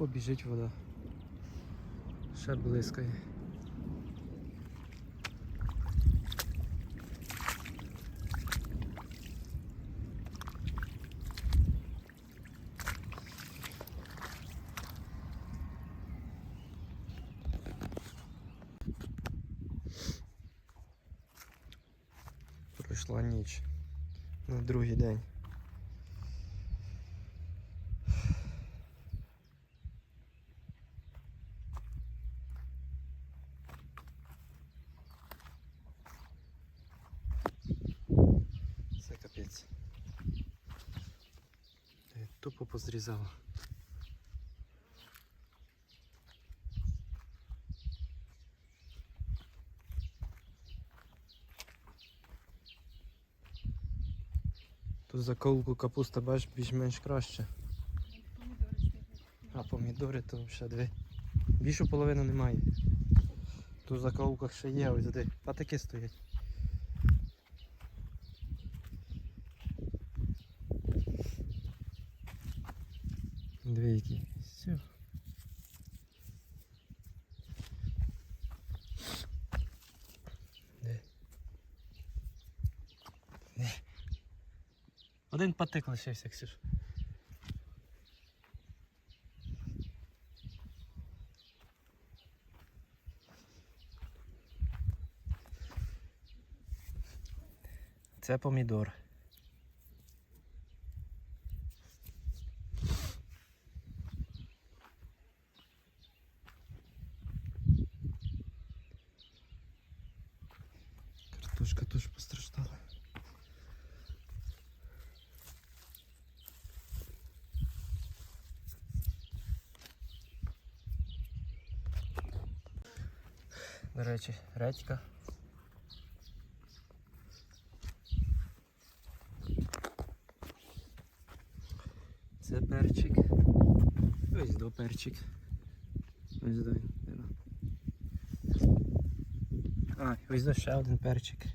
Тупо біжить вода. Ще блискає. Пройшла ніч на другий день. Це капець. Е, Тупо позрізала. Тут заколку капуста бачиш більш-менш краще. А помідори то ще дві. Більшу половину немає. Тут в ще є, ось де. Патики стоять. Дві які. Все. Один патик лишився, Ксюш. Це помідор. До речі, редька. Це перчик. Ось до перчик. Ось до. А, ось до ще один перчик.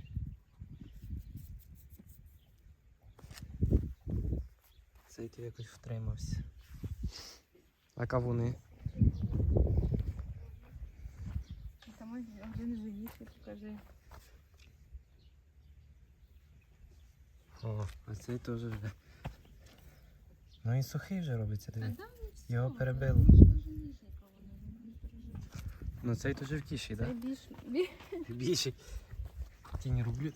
Цей якось втримався. А кавуни? Там один живіше, покажи. О, а цей теж вже. Ну він сухий вже робиться, диви. Його перебило. Ну цей то живкіший, Це так? більш... бі- Більший. Тіні роблю.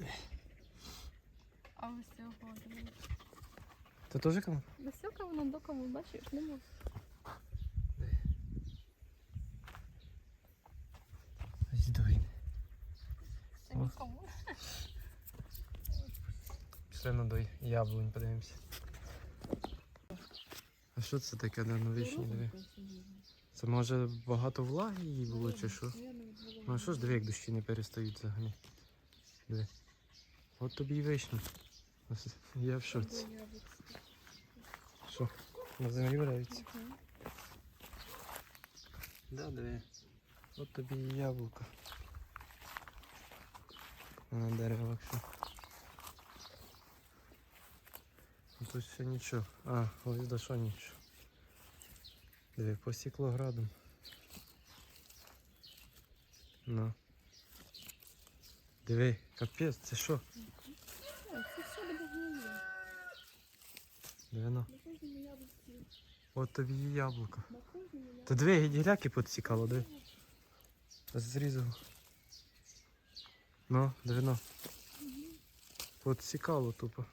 А ось цього. То теж кавун? До цього кавуна до кавуна, бачиш, не можу. Ось до він. Це. Пішли на дой яблунь, подивимося. А що це таке на новічні диви? Це може багато влаги їй було чи що? Ну а що ж диви, як дощі не перестають взагалі? Диви. От тобі і вишні. Ось Я в шоці. Що? На землі валяються? Да, диви. От тобі і яблука. На деревах що. Ну, Тут ще нічого. А, ось до що нічого. Диви, посікло градом. Ну. Диви, капець, це що? Це все буде гнило. Диви. На. От тобі і яблуко. На. Та диви, гіляки підсікало, диви. Зрізало. Ну, диви, От цікаво тупо.